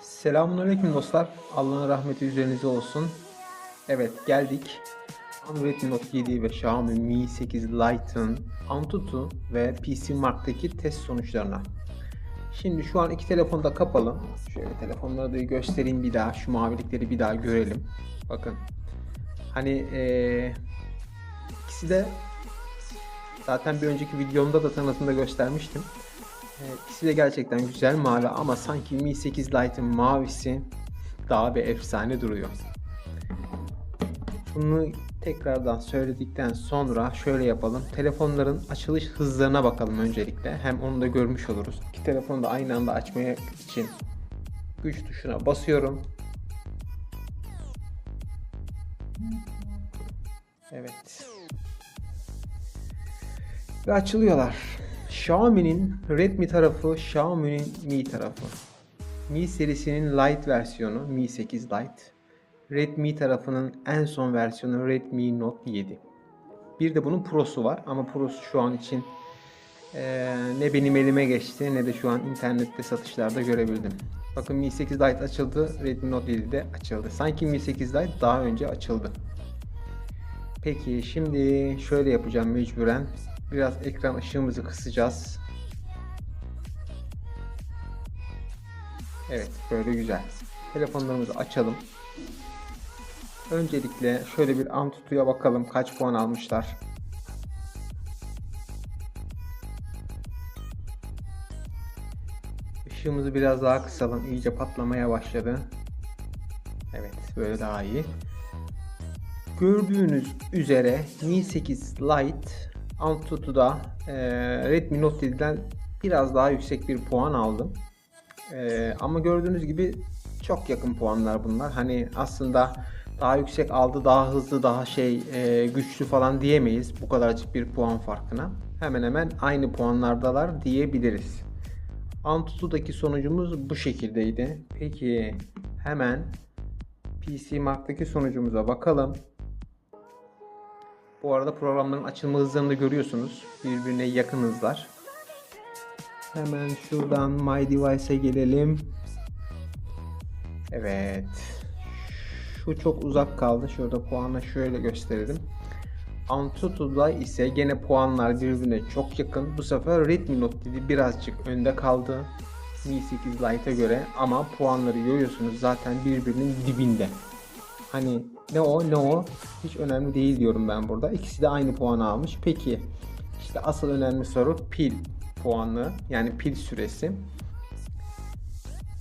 Selamünaleyküm dostlar. Allah'ın rahmeti üzerinize olsun. Evet geldik. Android Note 7 ve Xiaomi Mi 8 Lite'ın Antutu ve PC Mark'taki test sonuçlarına. Şimdi şu an iki telefon da kapalı. Şöyle telefonları da göstereyim bir daha. Şu mavilikleri bir daha görelim. Bakın. Hani eee ikisi de zaten bir önceki videomda da tanıtımda göstermiştim. İkisi de gerçekten güzel mavi ama sanki Mi 8 Lite'ın mavisi daha bir efsane duruyor. Bunu tekrardan söyledikten sonra şöyle yapalım. Telefonların açılış hızlarına bakalım öncelikle. Hem onu da görmüş oluruz. İki telefonu da aynı anda açmaya için güç tuşuna basıyorum. Evet. Ve açılıyorlar. Xiaomi'nin Redmi tarafı, Xiaomi'nin Mi tarafı. Mi serisinin Lite versiyonu Mi 8 Lite. Redmi tarafının en son versiyonu Redmi Note 7. Bir de bunun Pro'su var ama Pro'su şu an için eee, ne benim elime geçti ne de şu an internette satışlarda görebildim. Bakın Mi 8 Lite açıldı, Redmi Note 7 de açıldı. Sanki Mi 8 Lite daha önce açıldı. Peki şimdi şöyle yapacağım mecburen. Biraz ekran ışığımızı kısacağız. Evet böyle güzel. Telefonlarımızı açalım. Öncelikle şöyle bir Antutu'ya bakalım kaç puan almışlar. Işığımızı biraz daha kısalım. İyice patlamaya başladı. Evet böyle daha iyi. Gördüğünüz üzere Mi 8 Lite Antutu'da e, Redmi Note 7'den biraz daha yüksek bir puan aldım. E, ama gördüğünüz gibi çok yakın puanlar bunlar. Hani aslında daha yüksek aldı, daha hızlı, daha şey e, güçlü falan diyemeyiz bu kadarcık bir puan farkına. Hemen hemen aynı puanlardalar diyebiliriz. Antutu'daki sonucumuz bu şekildeydi. Peki hemen PC Mark'taki sonucumuza bakalım. Bu arada programların açılma hızlarını da görüyorsunuz. Birbirine yakın hızlar. Hemen şuradan My Device'e gelelim. Evet. Şu çok uzak kaldı. Şurada puanla şöyle gösterelim. Antutu'da ise gene puanlar birbirine çok yakın. Bu sefer Redmi Note 7 birazcık önde kaldı. Mi 8 Lite'a göre ama puanları görüyorsunuz zaten birbirinin dibinde. Hani ne o ne o hiç önemli değil diyorum ben burada. İkisi de aynı puanı almış. Peki işte asıl önemli soru pil puanı yani pil süresi.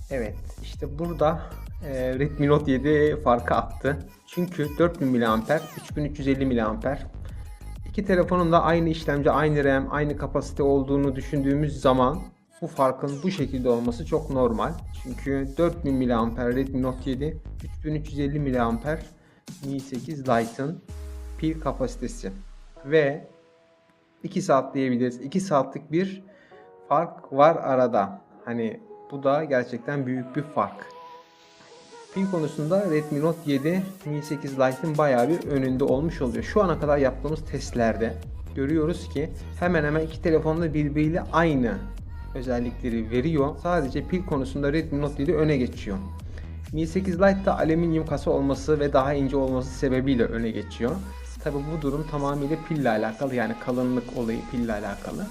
Evet işte burada e, Redmi Note 7 farkı attı. Çünkü 4000 mAh, 3350 mAh. İki telefonun da aynı işlemci, aynı RAM, aynı kapasite olduğunu düşündüğümüz zaman bu farkın bu şekilde olması çok normal. Çünkü 4000 mAh Redmi Note 7, 3350 mAh Mi 8 Lite'ın pil kapasitesi ve 2 saat diyebiliriz. 2 saatlik bir fark var arada. Hani bu da gerçekten büyük bir fark. Pil konusunda Redmi Note 7 Mi 8 Lite'ın bayağı bir önünde olmuş oluyor. Şu ana kadar yaptığımız testlerde görüyoruz ki hemen hemen iki telefonda birbiriyle aynı özellikleri veriyor. Sadece pil konusunda Redmi Note 7 öne geçiyor. Mi 8 Lite'da alüminyum kasa olması ve daha ince olması sebebiyle öne geçiyor. Tabi bu durum tamamıyla pille alakalı yani kalınlık olayı pille alakalı.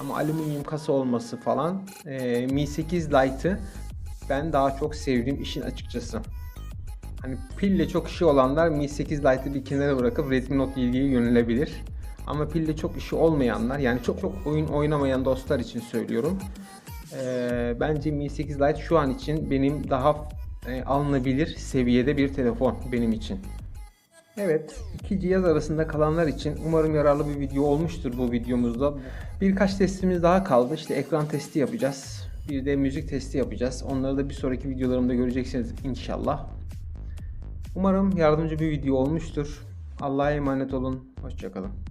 Ama alüminyum kasa olması falan e, Mi 8 Lite'ı ben daha çok sevdiğim işin açıkçası. Hani pille çok işi olanlar Mi 8 Lite'ı bir kenara bırakıp Redmi Note 7'ye yönelebilir. Ama pille çok işi olmayanlar yani çok çok oyun oynamayan dostlar için söylüyorum. Ee, bence Mi 8 Lite şu an için benim daha e, alınabilir seviyede bir telefon benim için. Evet, iki cihaz arasında kalanlar için umarım yararlı bir video olmuştur bu videomuzda. Birkaç testimiz daha kaldı. İşte ekran testi yapacağız. Bir de müzik testi yapacağız. Onları da bir sonraki videolarımda göreceksiniz inşallah. Umarım yardımcı bir video olmuştur. Allah'a emanet olun. Hoşçakalın.